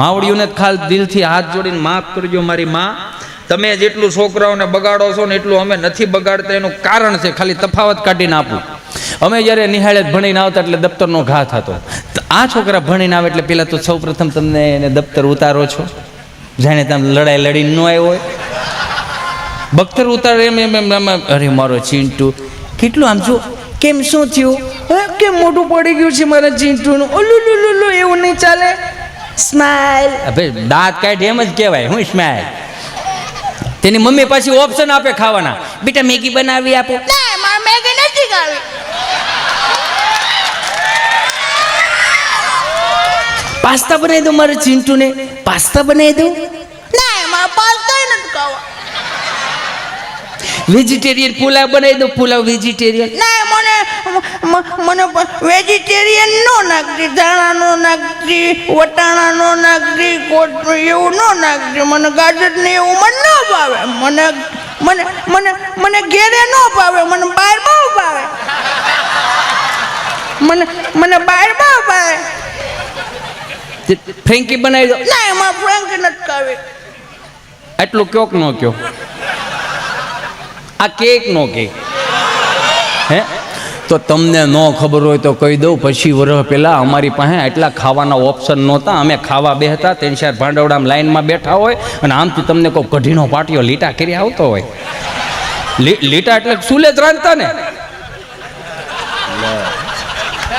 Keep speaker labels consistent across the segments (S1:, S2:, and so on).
S1: માવડીઓને ખાલ દિલથી હાથ જોડીને માફ કરજો મારી માં. તમે જેટલું છોકરાઓને બગાડો છો ને એટલું અમે નથી બગાડતા. એનું કારણ છે ખાલી તફાવત કાઢીને આપું અમે જ્યારે નિહાળે ભણીને આવતા એટલે દફતરનો ઘા થતો. આ છોકરા ભણીને આવે એટલે પેલા તો સૌ પ્રથમ તમને એને દફતર ઉતારો છો. જાણે તમે લડાઈ લડીને ન આવ્યો હોય. બખ્તર ઉતારે એમ એમ એમ એમ અરે મારો ચિંટુ, કેટલું આમ જો કેમ શું થયું? કેમ મોટું પડી ગયું છે મારા ચિંટુનું? ઓલું એવું નહીં ચાલે? સ્માઈલ દાંત કાઢી એમ જ કહેવાય હું સ્માઈલ તેની મમ્મી પાછી ઓપ્શન આપે ખાવાના. બેટા મેગી બનાવી આપો.
S2: ના મારે મેગી નથી ખાવી.
S1: પાસ્તા બનાવી દઉં મારા ચિંટુને? પાસ્તા બનાવી દઉં?
S2: ના મારે પાસ્તા નથી ખાવા.
S1: વેજીટેરિયન પુલાવ બનાવી દો પુલાવ વેજીટેરિયન
S2: ના મને મને વેજીટેરિયન નો નાખતી ધાણા નો નાખતી વટાણા નો નાખતી કોટ એવું નો નાખતી. મને ગાજર ને એવું મને ન ભાવે. મને મને મને મને ઘેરે ન ભાવે. મને બહાર બહુ ભાવે. મને મને બહાર બહુ ભાવે.
S1: ફ્રેન્કી બનાવી દો.
S2: ના એમાં ફ્રેન્કી નથી ખાવી.
S1: આટલું ક્યોક નો કયો. આ કેક નો કેક. હે? તો તમને ન ખબર હોય તો કહી દઉં, પછી વર્ષ પહેલાં અમારી પાસે એટલા ખાવાના ઓપ્શન નહોતા. અમે ખાવા બેહતા, ત્રણ ચાર ભાંડવડામાં લાઈનમાં બેઠા હોય, અને આમથી તમને કોઈ કઢીનો પાટિયો લીટા કરી આવતો હોય. લીટા એટલે સુલે જ રાંધતા ને.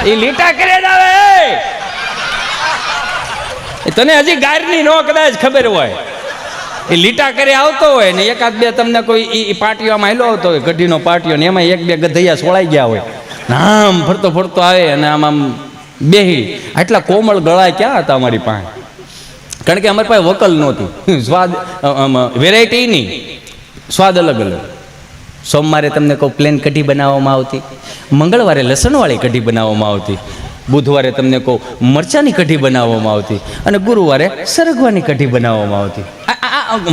S1: એ લીટા કરી જ આવે તને હજી ગાયરની નો કદાચ ખબર હોય. એ લીટા કરે આવતો હોય ને એકાદ બે તમને કોઈ એ પાટીઓમાં હેલો આવતો હોય, ગઢીનો પાટીઓ ને એમાં એક બે ગધૈયા સોળાઈ ગયા હોય. આમ ફરતો ફરતો આવે અને આમ આમ બેહી. આટલા કોમળ ગળા ક્યાં હતા અમારી પાસે? કારણ કે અમારી પાસે વકલ નહોતી. સ્વાદ વેરાયટી નહીં સ્વાદ અલગ અલગ. સોમવારે તમને કહું પ્લેન કઢી બનાવવામાં આવતી? મંગળવારે લસણવાળી કઢી બનાવવામાં આવતી? બુધવારે તમને કહું મરચાની કઢી બનાવવામાં આવતી? અને ગુરુવારે સરગવાની કઢી બનાવવામાં આવતી?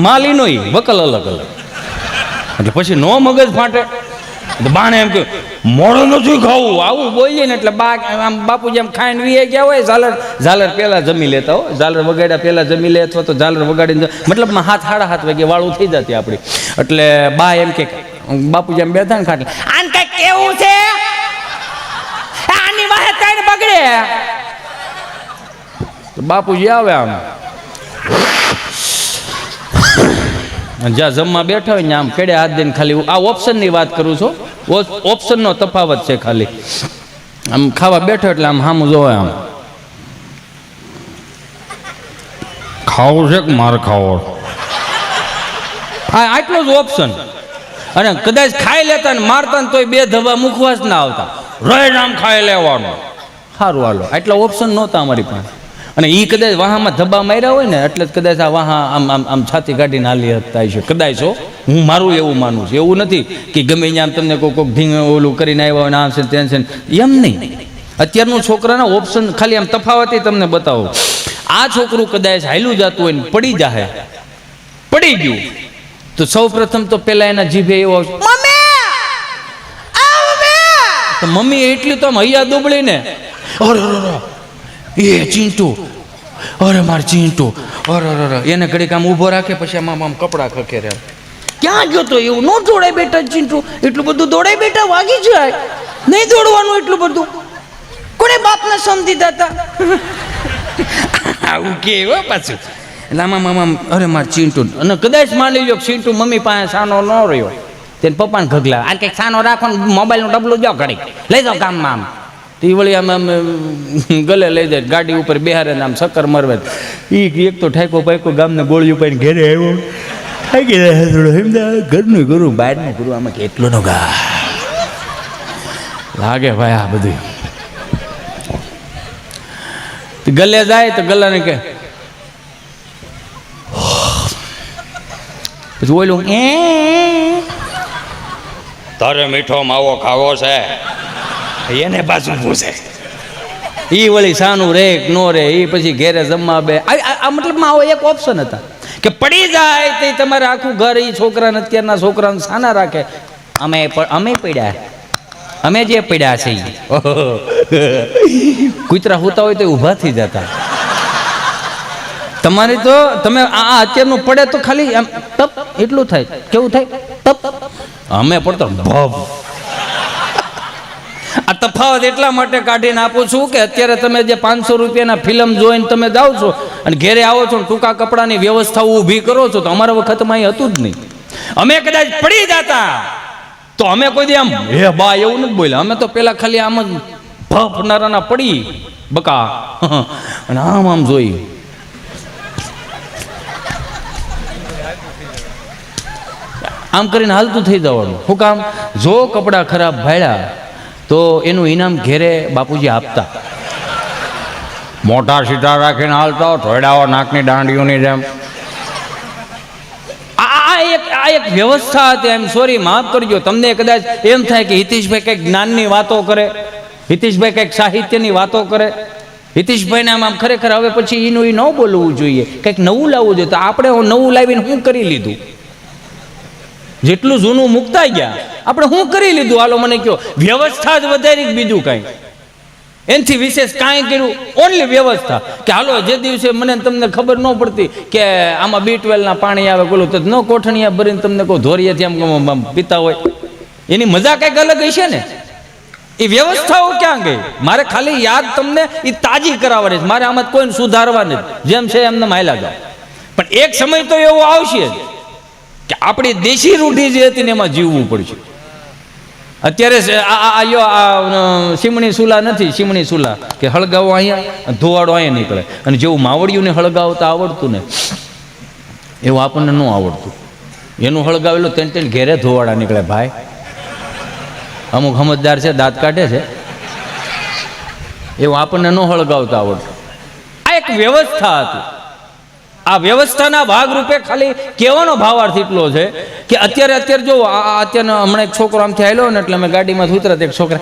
S1: માલીનો વકલ અલગ અલગ. એટલે પછી નો મગજ ફાટે. બાને એમ કે મોડો નથી ખાવું, આવું બોલીએ ને એટલે બા આમ બાપુજી આમ ખાઈને વીએ ગયા હોય, ઝાલર ઝાલર પહેલાં જમી લેતા હો, ઝાલર વગાડ્યા પહેલાં જમી લે અથવા તો ઝાલર વગાડીને મતલબ હાથ સાડા હાથ વાગે વાળું થઈ જતી આપણી એટલે બા એમ કે બાપુજી આમ બેઠા ને ખાટલે, આને કઈ કેવું છે? આની વાહે કઈ બગડે. બાપુજી આવે આમ અને જ્યાં જમવા બેઠા હોય ને આમ કેડે હાથ દઈને ખાલી આ ઓપ્શનની વાત કરું છું. ઓ- ઓપ્શનનો તફાવત છે ખાલી. આમ ખાવા બેઠો એટલે આમ સામું જોવે આમ. ખાવું છે કે મારે ખાવો? હા આટલો જ ઓપ્શન અને કદાચ ખાઈ લેતા ને મારતા ને તોય બે ધબા મૂકવા જ ના આવતા. રહે આમ ખાઈ લેવાનું. સારું હાલો. આટલા ઓપ્શન નહોતા અમારી પાસે. અને એ કદાચ વાહામાં ધબ્બા માર્યા હોય ને એટલે જ કદાચ આ વાહા આમ આમ આમ છાતી કાઢીને હાલી હતા છે. કદાચ હો. હું મારું એવું માનું છું. એવું નથી કે ગમે ત્યાં આમ તમને કોઈ કોઈક ભીંગ ઓલું કરીને આવ્યા હોય ને આમ છે તેમ છે એમ નહીં. અત્યારનું છોકરાના ઓપ્શન ખાલી આમ તફાવત તમને બતાવો. આ છોકરું કદાચ હાયલું જતું હોય ને પડી જાહે. પડી ગયું. તો સૌ પ્રથમ તો પેલા એના જીભે એવો
S2: મમ્મી!
S1: તો મમ્મી એટલી તો આમ હૈયા દુબળી ને એ ચીંટુ. અરે માર ચીંટુ. અરે અરે એને ઘડીક આમ ઊભો રાખે પછી આમ આમ કપડા ખખેરે. ક્યાં ગયો તો એવું? ન દોડાય બેટા ચીંટુ. એટલું બધું દોડાય બેટા વાગી જાય. નહીં દોડવાનું એટલું બધું. કોને બાપને સમજી દાતા આવું કે હો પાછું. એટલે આમાં અરે માર ચીંટુ. અને કદાચ માની લો કે ચીંટુ મમ્મી પાસે સાનો ન રહ્યો. તેને પપ્પાને ઘગલા. આ કંઈક સાનો રાખો ને મોબાઈલનું ડબલું જાઓ ઘડીક. લઈ જાઓ ગામમાં આમ. તો એ વળી આમ આમ, ગલે લઈ જાય, ગાડી ઉપર બેહારે આમ ચક્કર મરવે. એ એક તો ઠાકો પાકો ગામને ગોળીઓ પાઈને ઘેરે આવ્યો. થાકી જાય થોડો, એમ ઘરનું કરું બહારનું કરું આમાં કેટલું નો ગા લાગે ભાઈ આ બધું. ગલે જાય તો ગલાને કે, પછી ઓલું એ. તારે મીઠો માવો ખાવો છે. એને પાછું પૂછે એ વળી સાનું રે નો રે એ પછી ઘેરે જમવા બે. આ- મતલબમાં આવો એક ઓપ્શન હતા. કે પડી જાય તે તમારે આખું ઘર એ છોકરાને અત્યારના છોકરાને સાના રાખે. અમે અમે પડ્યા. અમે જે પડ્યા છે. કૂતરા હોતા હોય તો ઊભા થઈ જતા. તમારી તો, તમે આ અત્યારનું પડે તો ખાલી આમ તપ એટલું થાય. કેવું થાય? તપ અમે પડતો ભવ. તફાવત એટલા માટે કાઢીને આપું છું કે અત્યારે તમે જે પાંચસો રૂપિયાના ફિલ્મ જોઈને તમે જાઓ છો અને ઘેરે આવો છો ટૂંકા કપડાની વ્યવસ્થા ઊભી કરો છો, તો અમારા વખતમાં એ હતું જ નહીં. અમે કદાચ પડી જતા. તો અમે કોઈ દી આમ હે બા એવું નથી બોલ્યા. અમે તો પેલા ખાલી આમ જ ભફનારાના પડી બકા. અને આમ આમ જોઈ. આમ કરીને હાલતું થઈ જવાનું. શું કામ જો કપડાં ખરાબ ભાડ્યા તો એનું ઇનામ ઘેરે બાપુજી આપતા. મોટા સીધા રાખીને હાલતા થોડાઓ નાકની દાંડીઓની જેમ. આ એક આ એક વ્યવસ્થા હતી એમ. સોરી માફ કરજો. તમને કદાચ એમ થાય કે હિતેશભાઈ કંઈક જ્ઞાનની વાતો કરે હિતેશભાઈ કંઈક સાહિત્યની વાતો કરે. હિતેશભાઈને આમ આમ ખરેખર હવે પછી એનું એ ન બોલવું જોઈએ. કંઈક નવું લાવવું જોઈએ. તો આપણે નવું લાવીને શું કરી લીધું? જેટલું જૂનું મુકતા ગયા. આપણે શું કરી લીધું? હાલો મને કયો વ્યવસ્થા જ વધારી બીજું કાંઈ? એનાથી વિશેષ કાંઈ કર્યું? ઓનલી વ્યવસ્થા. કે હાલો, જે દિવસે મને તમને ખબર ન પડતી કે આમાં બી ટ્વેલ્વના પાણી આવે, બોલું, તો ન કોઠણિયા ભરીને તમને કહું આમ આમ પીતા હોય. એની મજા કંઈક અલગ હશે ને? એ વ્યવસ્થાઓ ક્યાં ગઈ? મારે ખાલી યાદ તમને એ તાજી કરાવવાની છે. મારે આમાં કોઈને સુધારવા નથી જેમ છે એમને માયલા જાઓ. પણ એક સમય તો એવો આવશે જ. કે આપણી દેશી રૂઢી જે હતી ને એમાં જીવવું પડશે. અત્યારે સીમણી સુલા નથી સીમણી સુલા. કે હળગાવો અહીંયા ધોવાડો અહીંયા નીકળે. અને જેવું માવડિયુંને હળગાવતા આવડતું ને, એવું આપણને ન આવડતું. એનું હળગાવેલું તેને તેને ઘેરે ધોવાડા નીકળે, ભાઈ. અમુક સમજદાર છે, દાંત કાઢે છે. એવું આપણને ન હળગાવતા આવડતું. આ એક વ્યવસ્થા હતી. આ વ્યવસ્થાના ભાગરૂપે ખાલી કહેવાનો ભાવાર્થ એટલો છે કે અત્યારે અત્યારે જો આ આ અત્યારે હમણાં એક છોકરો આમથી આવેલો ને એટલે અમે ગાડીમાં ઉતરત એક છોકરા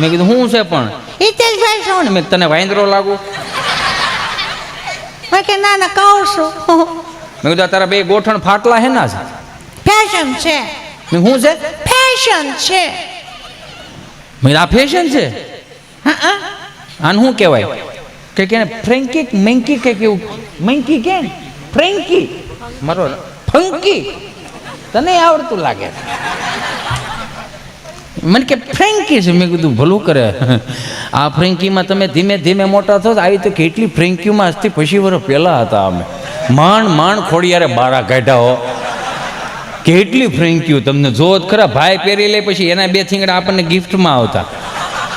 S1: મેં કીધું શું છે પણ?
S2: હિતેશભાઈ શું
S1: ને મેં તને વાંદરો લાગુ?
S2: મેં કે ના ના કહું છું.
S1: મેં કીધું તારા બે ગોઠણ ફાટલા હે ના છે?
S2: ફેશન છે.
S1: મેં શું છે?
S2: ફેશન છે.
S1: મેં આ ફેશન છે?
S2: હા
S1: આને શું કહેવાય? કે કે ફ્રેન્કી મેન્કી કે કેવું? મેન્કી કે? ફ્રેન્કી. મારો ફંકી. તને આવડતું લાગે. મને કે ફ્રેન્કી છે. મેં કીધું, ભલું કરે. આ ફ્રેન્કીમાં તમે ધીમે ધીમે મોટા થો આવી તો કેટલી ફ્રેન્કીમાં આજથી પછી વર્ષ પહેલાં હતા અમે. માંડ માંડ ખોડિયારે બારા કાઢ્યા હો. કેટલી ફ્રેન્કીઓ. તમને જોત ખરા, ભાઈ પહેરી લે પછી એના બે થીંગડા આપણને ગિફ્ટમાં આવતા.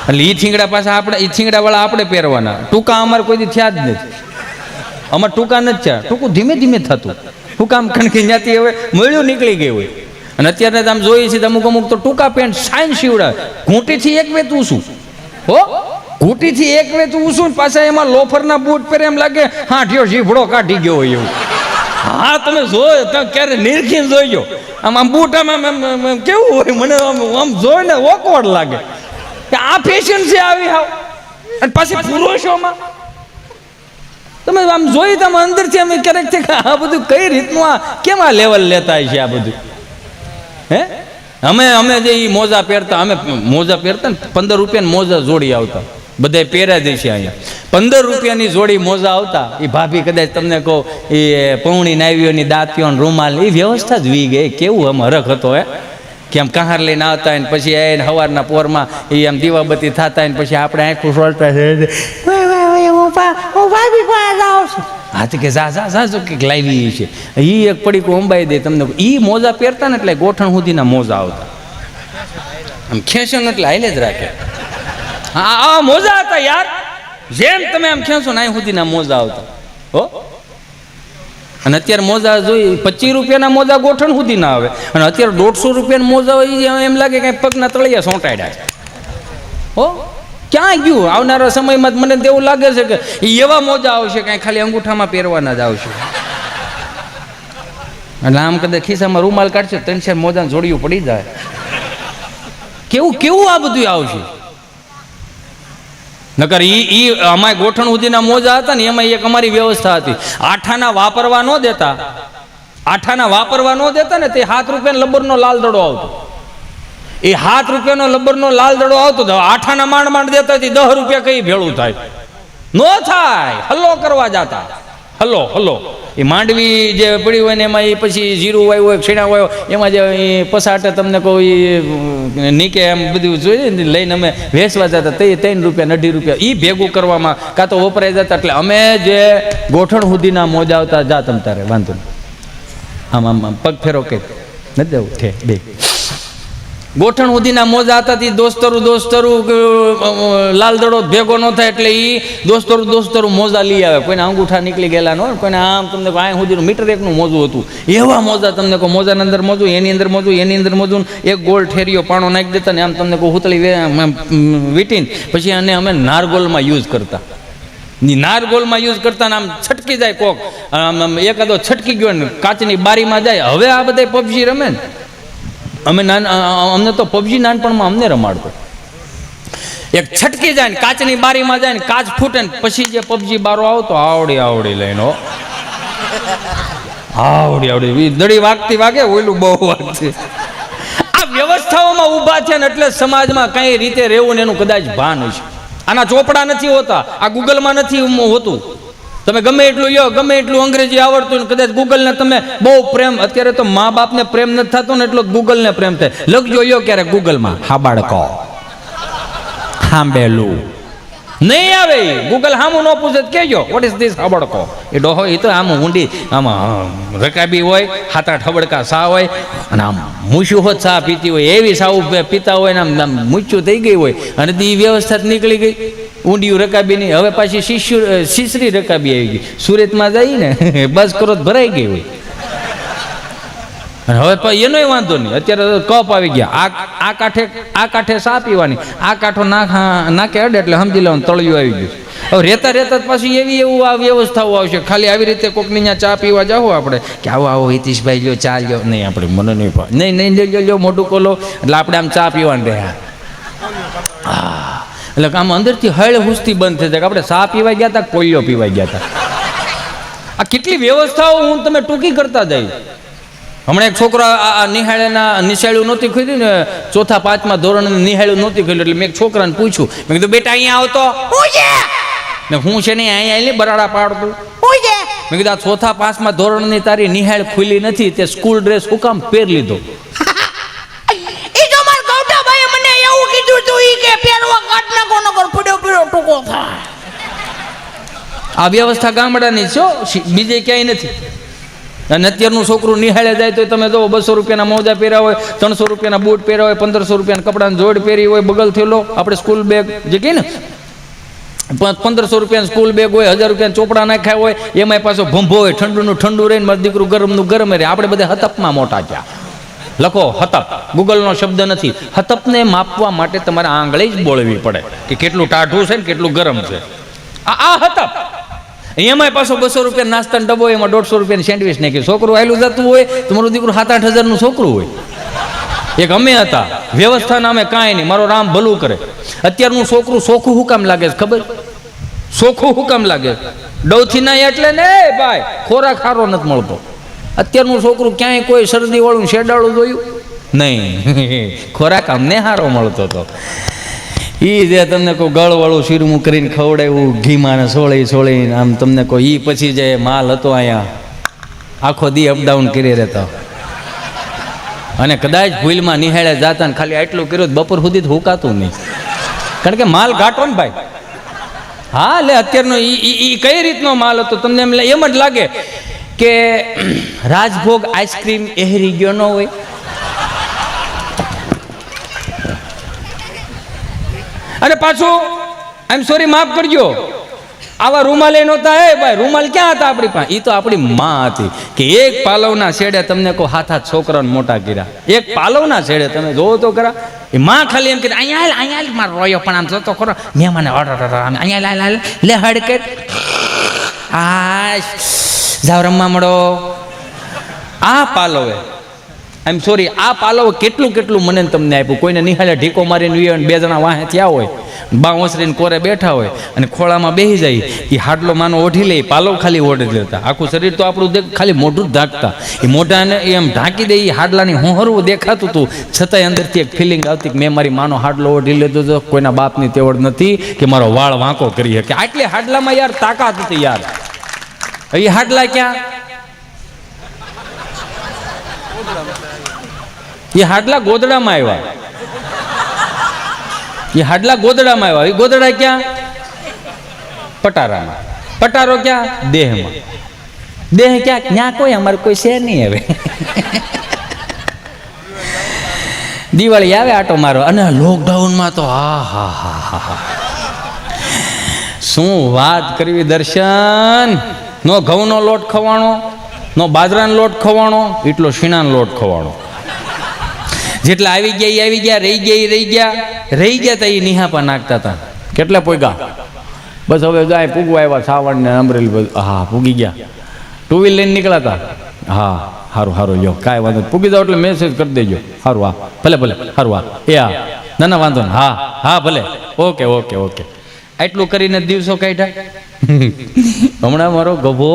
S1: એટલે એ થીંગડા પાછા આપણે એ થીંગડાવાળા આપણે પહેરવાના. ટૂંકા અમારે કોઈ દી થયા જ નથી. અમારે ટૂંકા નથી થયા. ટૂંકું ધીમે ધીમે થતું. ટૂંકા આમ કણ કે હવે મળ્યું નીકળી ગયું હોય. અને અત્યારે આમ જોઈએ છીએ તો અમુક અમુક તો ટૂંકા પેન્ટ સાઈન સીવડા ઘૂંટીથી એક વેતું શું હો? ઘૂંટીથી એક વેતું ઊંસું ને પાછા એમાં લોફરના બૂટ પહેરે એમ લાગે, હા ઠ્યો જીભડો કાઢી ગયો હોય એવું. હા, તમે જોયો, તમે ક્યારે નિરખીને ગયો. આમ આમ બૂટ આમ- આમ કેવું હોય? મને આમ આમ જોઈને ઓકવર્ડ લાગે. આ ફેશન છે, આવી હાવ. અને પાછી પુરુષોમાં? તમે આમ જોઈ તમે અંદરથી અમે ક્યારેક છે આ બધું કઈ રીતનું આ કેમ આ લેવલ લેતા છે આ બધું? હે? અમે અમે જે એ મોજા પહેરતા, અમે મોજા પહેરતા ને, પંદર રૂપિયાની મોજા જોડી આવતા. બધા પહેર્યા જ છે અહીંયા. પંદર રૂપિયાની જોડી મોજા આવતા એ ભાભી કદાચ તમને કહો એ પૌણી નાવીઓની દાંતીઓ રૂમાલ એ વ્યવસ્થા જ વી ગઈ. કેવું આમ હરખ હતો, હે? કે આમ કહાર લઈને આવતા હોય ને પછી એ સવારના પોરમાં એ આમ દીવાબત્તી થતા ને પછી આપણે આંખું સોલતા છે.
S2: હું
S1: તો કે જા જા જા જો કે લાવી છે. એ એક પડીકું અંબાઈ દે તમને. એ મોજા પહેરતા ને એટલે ગોઠણ સુધીના મોજા આવતા. આમ ખેંચો ને એટલે હાલે જ રાખે. હા આ મોજા હતા યાર. જેમ તમે આમ ખેંચો ને અહીં સુધીના મોજા આવતા. હો? અને અત્યારે મોજા જોઈ પચીસ રૂપિયાના મોજા ગોઠણ સુધી ના આવે. અને અત્યારે દોઢસો રૂપિયાના મોજા હોય એમ લાગે કે પગના તળિયા સોંટાડ્યા હો? ક્યાં ગયું? આવનારા સમયમાં મને તો એવું લાગે છે કે એવા મોજા આવશે કાંઈ ખાલી અંગૂઠામાં પહેરવાના જ આવશે. એટલે આમ કદાચ ખિસ્સામાં રૂમાલ કાઢશે ત્રણ ચાર મોજા જોડિયું પડી જાય. કેવું કેવું આ બધું આવશે? નકર એ એ અમાય ગોઠણ સુધીના મોજા હતા ને એમાં એક અમારી વ્યવસ્થા હતી. આઠાના વાપરવા ન દેતા. આઠાના વાપરવા ન દેતા ને તે સાત રૂપિયા લબ્બરનો લાલ દડો આવતો. એ સાત રૂપિયાનો લબ્બરનો લાલ દડો આવતો તો આઠાના માંડ માંડ દેતા હતી દસ રૂપિયા કઈ ભેળું થાય? નો થાય. હલ્લો કરવા જાતા. Hello hello. એ માંડવી જે પડી હોય ને એમાં એ પછી જીરું વાયું હોય, છીણા હોય, એમાં જે એ પસાટે તમને કોઈ નીકે એમ બધું જોઈએ લઈને અમે વેચવા જતા તે ત્રણ રૂપિયા અઢી રૂપિયા એ ભેગું કરવામાં કાં તો વપરાઈ જતા, એટલે અમે જે ગોઠણ સુધીના મોજા આવતા જા તમ તારે, વાંધો નહીં. આમ આમ આમ પગ ફેરો કે, નથી જવું છે બે. ગોઠણ સુધીના મોજા હતા, તે દોસ્તરું દોસ્તરું લાલ દડો ભેગો ન થાય એટલે એ દોસ્તરું દોસ્તરું મોજા લઈ આવે. કોઈને અંગૂઠા નીકળી ગયેલા ન હોય, કોઈને આમ તમને આ સુધીનું મીટર એકનું મોજું હતું. એવા મોજા તમને કહો મોજાની અંદર મોજું, એની અંદર મોજું, એની અંદર મોજું એક ગોળ ઠેરીઓ પાણો નાખી દેતા ને આમ તમને કહું હુતળી વીટીને. પછી આને અમે નારગોલમાં યુઝ કરતા. નારગોલમાં યુઝ કરતા આમ છટકી જાય કોક. આમ એકાદો છટકી ગયો ને કાચની બારીમાં જાય. હવે આ બધા પબજી રમે ને. અમે નાન અમને તો પબજી નાનપણમાં અમને રમાડતો. એક છટકી જાય ને કાચની બારીમાં જાય ને કાચ ફૂટે ને પછી જે પબજી બારો આવતો, આવડી આવડી લઈને આવડી આવડી. દડી વાગતી વાગે ઓયલું બહુ વાગતી આ વ્યવસ્થાઓમાં ઊભા છે ને એટલે સમાજમાં કઈ રીતે રહેવું ને એનું કદાચ ભાન હોય છે આના ચોપડા નથી હોતા, આ ગૂગલમાં નથી હોતું. તમે ગમે એટલું લ્યો, ગમે એટલું અંગ્રેજી આવડતું ને કદાચ ગૂગલને તમે બહુ પ્રેમ અત્યારે તો મા બાપને પ્રેમ નથી થતો ને એટલો ગૂગલને પ્રેમ થાય. લખજો લ્યો ક્યારે ગૂગલમાં હા બાળકો. સાંભળેલું નહીં આવે. ગૂગલ હામું ન પૂછે કહેજો વોટ ઇઝ ધીસ હબડકો? એ ડોહો એ તો આમ ઊંડી, આમાં રકાબી હોય હાથ આઠ હબડકા સા હોય, અને આમ મૂછું હોત સા પીતી હોય, એવી સાવ પીતા હોય ને આમ આમ મૂછું થઈ ગઈ હોય, અને તે વ્યવસ્થા નીકળી ગઈ. ઊંડિયું રકાબીની હવે પાછી શિશુ શિશરી રકાબી આવી ગઈ. સુરતમાં જઈને, બસ કરો ભરાઈ ગઈ હોય. અને હવે એનોય વાંધો નહીં. અત્યારે કપ આવી ગયા. આ આ કાંઠે આ કાંઠે સા પીવાની? આ કાંઠો નાખ નાખે અડે એટલે સમજી લેવાનું તળિયું આવી ગયું. હવે રહેતા રહેતા પાછી એવી એવું આ વ્યવસ્થાઓ આવશે. ખાલી આવી રીતે કોકની ત્યાં ચા પીવા જાઓ આપણે. કે આવો આવો હિતેશભાઈ લ્યો ચા લ્યો. નહીં આપણે મને નહીં ભાવે. નહીં નહીં લ્યો, લ્યો મોઢું ખોલો. એટલે આપણે આમ ચા પીવાનું રહ્યા. એટલે આમ અંદરથી હળ હુસ્તી બંધ થઈ જાય આપણે ચા પીવા ગયા હતા કોઈયો પીવાઈ ગયા હતા આ કેટલી વ્યવસ્થાઓ હું તમે ટૂંકી કરતા જાય હમણાં એક છોકરો આ નિહાળેના નિશાળ્યું નહોતી ખોલ્યું ને ચોથા પાંચમા ધોરણ નિહાળ્યું નહોતી ખોલ્યું એટલે મેં એક છોકરાને પૂછ્યું. મેં કીધું બેટા અહીંયા આવતો.
S2: હું છે?
S1: ને હું છે ને અહીંયા આવીને બરાડા પાડતું.
S2: હું છે?
S1: મેં કીધું આ ચોથા પાંચમા ધોરણની તારી નિહાળ ખુલી નથી તે સ્કૂલ ડ્રેસ હું કામ પહેર લીધો. આ વ્યવસ્થા ગામડાની છે બીજે ક્યાંય નથી. અને અત્યારનું છોકરું નિહાળે જાય તો તમે જો બસો રૂપિયાના મોજા પહેર્યા હોય, ત્રણસો રૂપિયાના બૂટ પહેર્યા હોય, પંદરસો રૂપિયાના કપડાની જોડ પહેરી હોય, બગલ થયેલો આપણે સ્કૂલ બેગ જે કહીએ ને પંદરસો રૂપિયાની સ્કૂલ બેગ હોય, હજાર રૂપિયાના ચોપડા નાખ્યા હોય, એમાંય પાછો ભંભો હોય, ઠંડુનું ઠંડુ રહીને મારું દીકરું ગરમનું ગરમ રહે. આપણે બધા હતપમાં મોટા ગયા લખો, હતપ. ગૂગલનો શબ્દ નથી. હતપને માપવા માટે તમારે આંગળી જ બોળવી પડે કે કેટલું ટાઢું છે ને કેટલું ગરમ છે. આ હતપ. એમાંય પાછો બસો રૂપિયા નાસ્તાનો ડબ્બો એમાં દોઢસો રૂપિયાની સેન્ડવિચ નાખી. છોકરું આવેલું જતું હોય, તો મારું દીકરું સાત, આઠ હજારનું છોકરું હોય. એક અમે હતા. વ્યવસ્થા નામે કાંઈ નહીં. મારો રામ ભલું કરે. અત્યારનું છોકરું સોખું હું કામ લાગે છે ખબર? સોખું હું કામ લાગે? ડવથી નહીં એટલે ને ભાઈ, ખોરાક સારો નથી મળતો. અત્યારનું છોકરું ક્યાંય કોઈ શરદી વાળું શેડાળું જોયું? નહીં. ખોરાક અમને સારો મળતો હતો એ જે તમને કોઈ ગળવાળું શીરમું કરીને ખવડાવ્યું, ઘીમાં ને સોળી સોળીને, આમ તમને કોઈ એ પછી જે માલ હતો અહીંયા, આખો દી અપડાઉન કરી રહેતો. અને કદાચ ભૂલમાં નિહાળે જાતા ને ખાલી આટલું કર્યું બપોર સુધી જ હુકાતું નહીં. કારણ કે માલ ઘાટો ને ભાઈ. હા એટલે અત્યારનો એ કઈ રીતનો માલ હતો? તમને એમ એમ જ લાગે કે રાજભોગ આઈસ્ક્રીમ એહરી ગયો ન હોય? અને પાછું આઈ એમ સોરી માફ કરજો. આવા રૂમાલ એ નહોતા હે ભાઈ, રૂમાલ ક્યાં હતા આપણી પાસે? એ તો આપણી માં હતી. કે એક પાલવના શેડે તમને કહો હાથ હાથ છોકરાને મોટા કર્યા. એક પાલવના શેડે તમે જોવો તો ખરા. એ માં ખાલી એમ કે અહીંયા હાલ અહીંયા હાલ, મારો રોયો પણ આમ જોતો ખરો. મેં મને ઓર્ડર અહીંયા લાલ હાલ લે હડ કે આ જાવ રમવા મળો. આ પાલવે. આઈ એમ સોરી આ પાલવ કેટલું કેટલું મને તમને આપ્યું? કોઈને નિહાળે ઢીકો મારીને અને બે જણા વાહે થયા હોય, બા ઓસરીને કોરે બેઠા હોય અને ખોળામાં બેસી જાય એ હાડલો માનો ઓઢી લે પાલવ ખાલી ઓઢી લેતા આખું શરીર તો આપણું દેખ ખાલી મોઢું જ ઢાંકતા એ મોઢાને એમ ઢાંકી દે એ હાડલાની હોહરવું દેખાતું હતું છતાંય અંદરથી એક ફિલિંગ આવતી કે મેં મારી માનો હાડલો ઓઢી લીધો તો કોઈના બાપની તેવડ નથી કે મારો વાળ વાંકો કરી શકે આટલી હાડલામાં યાર તાકાત હતી યાર. એ હાડલા ક્યાં? એ હાડલા ગોદડામાં આવ્યા. એ હાડલા ગોદડામાં આવ્યા. એ ગોદડા ક્યાં? પટારામાં. પટારો ક્યાં? દેહમાં. દેહ ક્યાં? ક્યાં કોઈ? અમારે કોઈ છે નહીં હવે. દિવાળી આવે આટો મારો. અને લોકડાઉનમાં તો હા હા હા હા હા. શું વાત કરવી દર્શન? નો ઘઉંનો લોટ ખવાણો, નો બાજરાનો લોટ ખવાણો એટલો શીણાનો લોટ ખવાણો. જેટલા આવી ગયા એ આવી ગયા, રહી ગયા એ રહી ગયા. રહી ગયા તા એ નિહાપા નાખતા હતા. કેટલા પોગ્યા બસ હવે જાય પૂગવા આવ્યા સાવણ ને અમરેલી હા, પૂગી ગયા. ટુ વ્હીલ લઈને નીકળ્યા હતા હા સારું સારું જો કાંઈ વાંધો નહીં. પૂગી જાઓ એટલે મેસેજ કરી દેજો. સારું હા. ભલે ભલે સારું હા. એ, હા. ના ના, વાંધો નહીં હા હા, ભલે. Okay okay okay. આટલું કરીને દિવસો કાઢ્યા? હમણાં મારો ગભો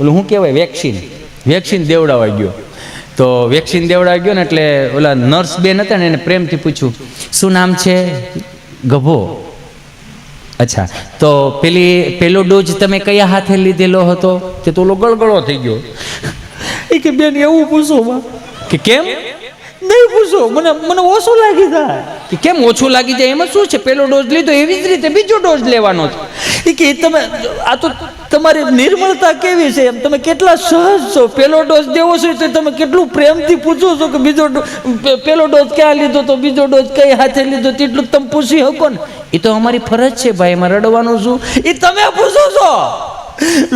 S1: ઓલું શું કહેવાય? વેક્સિન. વેક્સિન દેવડાવા ગયો. તો વેક્સિન દેવડા ગયો ને એટલે ઓલા નર્સ બેન હતા ને એને પ્રેમથી પૂછ્યું શું નામ છે? ગભો. અચ્છા. તો પેલી પેલો ડોઝ તમે કયા હાથે લીધેલો હતો? કે તો ઓલો ગળગળો થઈ ગયો. એ કે બેન એવું પૂછો કે કેમ? નહીં પૂછો. મને મને ઓછું લાગી જાય. કે કેમ ઓછું લાગી જાય? એમાં શું છે? પેલો ડોઝ લીધો એવી જ રીતે બીજો ડોઝ લેવાનો છે. એ કે તમે આ તો તમારી નિર્મળતા કેવી છે? એમ તમે કેટલા સહજ છો? પેલો ડોઝ દેવો છે તો તમે કેટલું પ્રેમથી પૂછો છો કે બીજો પહેલો ડોઝ ક્યાં લીધો તો બીજો ડોઝ કઈ હાથે લીધો તેટલું તમે પૂછી શકો ને. એ તો અમારી ફરજ છે ભાઈ, એમાં રડવાનું શું? એ તમે પૂછો છો.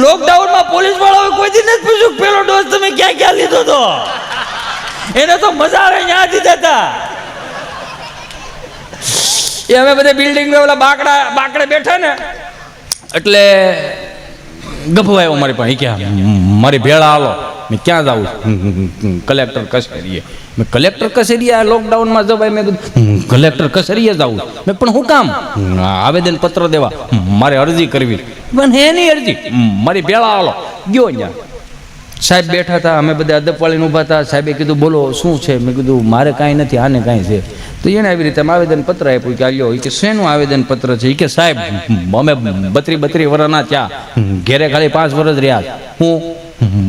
S1: લોકડાઉનમાં પોલીસ વાળાઓએ કોઈ દી નથી પૂછ્યું પેલો ડોઝ તમે ક્યાં ક્યાં લીધો તો? એને તો મજા આવે ત્યાં દીધા હતા એ અમે બધા બિલ્ડિંગ ઓલા બાકડા, બાકડે બેઠા ને, એટલે ગભો આવ્યો મારી પાસે ક્યાં મારી ભેળા હાલો. મેં ક્યાં જાઉં કલેક્ટર કચેરીએ. મેં કલેક્ટર કચેરીએ આ લોકડાઉનમાં જવાય મેં કીધું. કલેક્ટર કચેરીએ જાઉં મેં, પણ હું કામ? આવેદન પત્ર દેવા. મારે અરજી કરવી. પણ એની અરજી. મારી ભેળા હાલો. ગયો ત્યાં સાહેબ બેઠા હતા, અમે બધા અદબવાળીને ઊભા હતા. સાહેબે કીધું, બોલો, શું છે? મેં કીધું, મારે કાંઈ નથી, આને કાંઈ છે. તો એને આવી રીતે આવેદન પત્ર આપ્યું કે આવ્યો કે શેનું આવેદન પત્ર છે કે, સાહેબ, અમે બત્રી બત્રી વર્ષના ત્યાં ઘેરે ખાલી પાંચ વર્ષ રહ્યા. હું,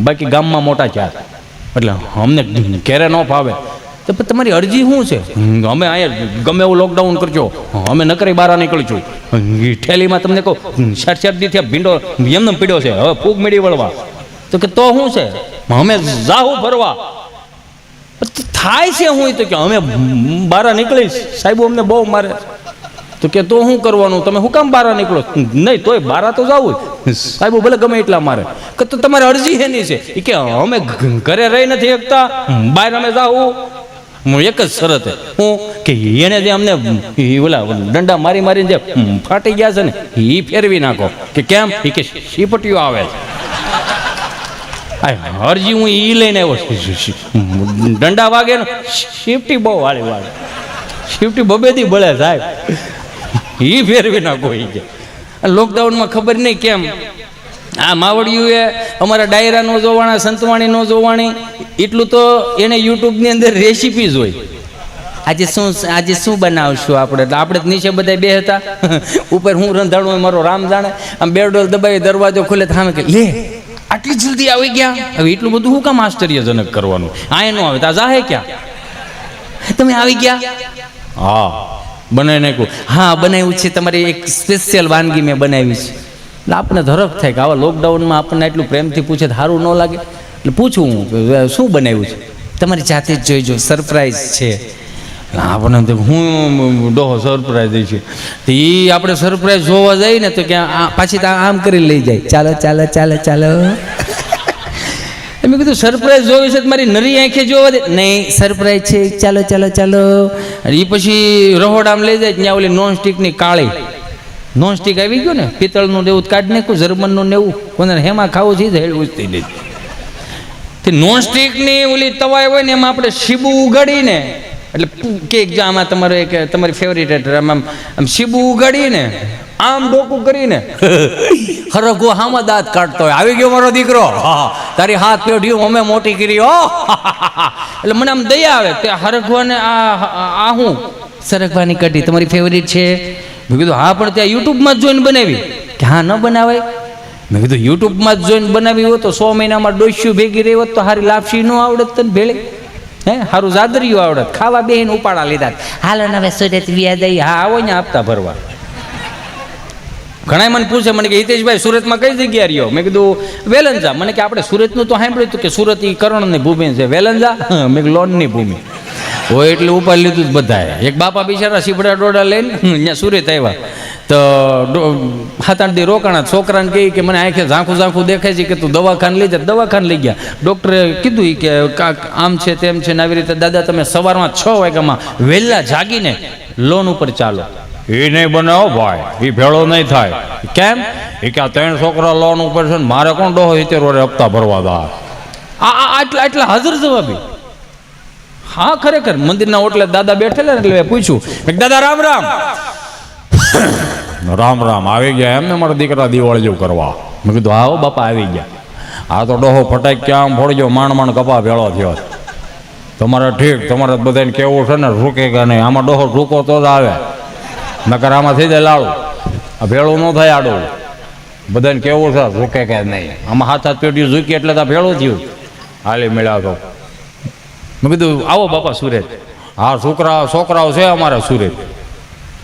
S1: બાકી ગામમાં મોટા થયા. એટલે અમને ઘેરે ન ફાવે. તો તમારી અરજી શું છે? અમે અહીંયા ગમે એવું લોકડાઉન કરજો. અમે નકરી બહાર નીકળીશું. ઠેલીમાં તમને કહું સાત ચાર દીથી ભીંડો, એમને પીડ્યો છે. હવે ફૂગ મેળી વળવા. તો કે તો શું છે? અમે જાહું ફરવા થાય છે હું તો કે અમે બહાર નીકળીશ. સાહેબ અમને બહુ મારે. તો કે તો શું કરવાનું? તમે શું કામ બહાર નીકળો? નહીં, તોય બહાર તો જવું સાહેબ ભલે ગમે એટલા મારે. કે તો તમારે અરજી એની છે? એ કે અમે ઘરે રહી નથી શકતા. બહાર અમે જાવું હું એક જ શરત. હું કે એને જે અમને ઓલા દંડા મારી મારીને જે ફાટી ગયા છે ને એ ફેરવી નાખો. કે કેમ? એ કે શીપટીઓ આવે છે. હરજી હું ઈ લઈને આવ્યો દંડા વાગે ને શિફ્ટી બહુ વાળી વાળે. શિફ્ટી બબેથી બળે સાહેબ. ઈ ફેરવી નાખો ઈ કે. લોકડાઉનમાં ખબર નહીં કેમ. આ માવડિયુએ અમારા ડાયરા નો જોવાણા, સંતવાણી નો જોવાણી, એટલું તો એને યુટ્યુબની અંદર રેસીપી હોય આજે શું આજે શું બનાવશું આપણે? આપણે નીચે બધા બે હતા. ઉપર હું રંધાણું મારો રામ જાણે. આમ બે ડોલ દબાવી દરવાજો ખુલે થામે કે, લે આટલી જલ્દી આવી ગયા? હવે એટલું બધું શું કામ આશ્ચર્યજનક કરવાનું? આ એનું આવે, તા જાહે ક્યાં? તમે આવી ગયા? હા બનાવી નાખ્યું. હા, બનાવ્યું છે, તમારી એક સ્પેશિયલ વાનગી મેં બનાવી છે. એટલે આપણને ધરફ થાય કે આવા લોકડાઉનમાં આપણને એટલું પ્રેમથી પૂછે સારું ન લાગે. એટલે પૂછું હું શું બનાવ્યું છે? તમારી જાતે જ જોઈજો સરપ્રાઈઝ છે. આપણને હું ડોહો સરપ્રાઈઝ છે. તો એ આપણે સરપ્રાઈઝ જોવા જઈએ ને તો કે પાછી આમ કરી લઈ જાય. ચાલો ચાલો ચાલો ચાલો. મેં કીધું સરપ્રાઈઝ જોવી છે મારી નરી આંખે જોવા દે? નહીં સરપ્રાઈઝ છે. ચાલો ચાલો ચાલો. એ પછી રહોડામાં લઈ જાય, ત્યાં ઓલી નોન સ્ટિકની કાળી. નોન સ્ટિક આવી ગયું ને? પિત્તળનું ને એવું કાઢી નાખ્યું, જર્મનનું ને એવું? કોને હેમાં ખાવું છે હેડ ઉચતી નહીં તો તે નોનસ્ટિકની ઓલી તવાઈ હોય ને એમાં આપણે શીબુ ઉગાડીને, એટલે કેક જો આમાં તમારો એક, તમારી ફેવરિટ આમ આમ શીબુ ઉગાડીને આમ ડોકું કરીને.
S3: હરગો હામાં દાંત કાઢતો હોય. આવી ગયો મારો દીકરો. તારી હાથ પેઢીઓ અમે મોટી કરી, હો.
S1: એટલે મને આમ દયા આવે તે હરખવાને આ, આ- હું. સરગવાની કઢી તમારી ફેવરિટ છે. મેં કીધું, હા, પણ ત્યાં યુટ્યુબમાં જ જોઈને બનાવી. કે હા, ન બનાવાય? મેં કીધું, યુટ્યુબમાં જ જોઈને બનાવી હોત તો સો મહિનામાં ડોસ્યું ભેગી રહી હોત તો હારી લાપસી ન આવડત તને ભેળે. હે, હારું જાદરિયું આવડત. ખાવા બેહીને ઉપાડા લીધા. હાલો હવે સુરત વ્યાજ હા, આવો ને આપતા ભરવા. ઘણા મને પૂછે, મને કે, હિતેશભાઈ, સુરતમાં કઈ જગ્યા રહ્યો? મેં કીધું, વેલંજા. મને કે, આપણે સુરતનું તો સાંભળ્યું હતું કે સુરત એ કરણની ભૂમિ છે. વેલંજા? મેં લોનની ભૂમિ. હોય એટલે ઉપાડી લીધું જ બધાએ. એક બાપા બિચારા સીપડા ડોડા લઈને અહીંયા સુરત આવ્યા. તો સાત આઠ દી રોકાણા છોકરાને કહી કે, મને આંખે ઝાંખું ઝાંખું દેખાય છે કે તું દવાખાને લઈ જા. દવાખાને લઈ ગયા. ડૉક્ટરે કીધું એ કે, કાંક આમ છે તેમ છે ને આવી રીતે, દાદા, તમે સવારમાં છ વાગ્યામાં વહેલા જાગીને લોન ઉપર ચાલો. એ નહીં બનાવો ભાઈ. એ ભેળો નહીં થાય. કેમ? એ કે આ ત્રણ છોકરા લોન ઉપર છે ને મારે કોણ ડોહો સિત્તેર વડે હપ્તા ભરવા દા? આ આ- આટલા આટલા હાજર જવાબી. હા ખરેખર. મંદિરના ઓટલે દાદા બેઠેલા ને એટલે પૂછ્યું. દાદા રામ રામ. રામ રામ. આવી ગયા એમને મારા દીકરા દિવાળી જેવું કરવા. મેં કીધું હા બાપા આવી ગયા. આ તો ડોહો ફટાક ક્યાં ફોડજો માંડ માંડ કપા ભેળો થયો. તમારે ઠીક તમારે બધાને કેવું છે ને રૂકે કે નહીં? આમાં ડોહો રૂકો તો જ આવે. નકર આમાં થઈ જાય લાડુ આ ભેળું ન થાય આડો. બધાને કેવું છે? રૂકે કે નહીં. આમાં હાથ હાથ પેટીયું ઝૂકી એટલે તો ભેળો થયું. હાલી મેળા તો. મેં કીધું, આવો બાપા સુરત. હા, છોકરા છોકરાઓ છે અમારા સુરત.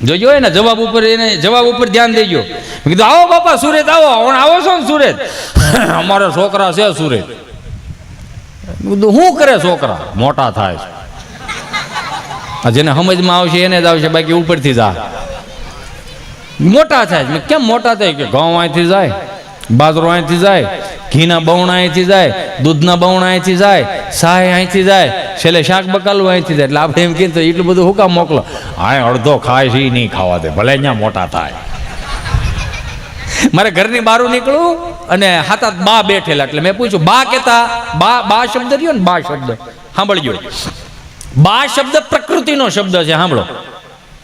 S1: જોજો ને જવાબ ઉપર એને જવાબ ઉપર ધ્યાન દેજો. મેં કીધું, આવો બાપા સુરત, આવો. હું આવો છો ને સુરત? અમારા છોકરા છે સુરત. મેં કીધું શું કરે છોકરા? મોટા થાય છે. આ જેને સમજમાં આવશે એને જ આવશે, બાકી ઉપરથી જા. મોટા થાય. કેમ મોટા થાય કે ઘઉં અહીંથી જાય, બાજરો અહીંથી જાય, ઘીના બવણા અહીંથી જાય, દૂધના બવણા અહીંથી જાય સાય અહીંથી જાય, છેલ્લે શાક બકાલું અહીંથી જાય. એટલે આપણે એમ કીધું એટલું બધું હુકામ મોકલો. આ અડધો ખાય છે એ નહીં ખાવા દે. ભલે અહીંયા મોટા થાય. મારે ઘરની બહાર નીકળું અને હાથા બા બેઠેલા. એટલે મેં પૂછ્યું, બા કેતા? બા બા શબ્દ રહ્યો ને? બા શબ્દ. સાંભળજો. બા શબ્દ પ્રકૃતિનો શબ્દ છે, સાંભળો.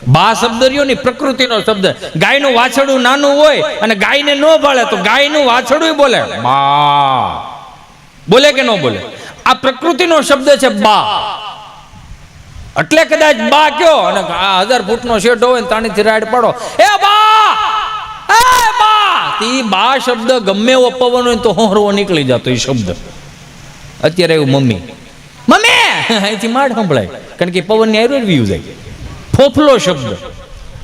S1: બા શબ્દ રહ્યો ને પ્રકૃતિનો શબ્દ. ગાયનું વાછડું નાનું હોય અને ગાયને ન ભાળે તો ગાયનું વાછડું બોલે. બા. બોલે કે ન બોલે? આ પ્રકૃતિનો શબ્દ છે બા. એટલે કદાચ બા કયો અને આ હજાર ફૂટનો શેઠ હોય ને તાણીથી રાઈડ પાડો. એ બા! એ બા! તી બા શબ્દ ગમે એવો પવન હોય તો હોરવો નીકળી જતો એ શબ્દ. અત્યારે એવું મમ્મી. મમ્મી! અહીંથી માડ સંભળાય. કારણ કે પવનની આયુર્વેદ વ્યૂ જાય. ફોફલો શબ્દ.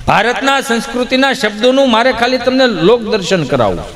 S1: ભારતના સંસ્કૃતિના શબ્દોનું મારે ખાલી તમને લોક દર્શન કરાવવું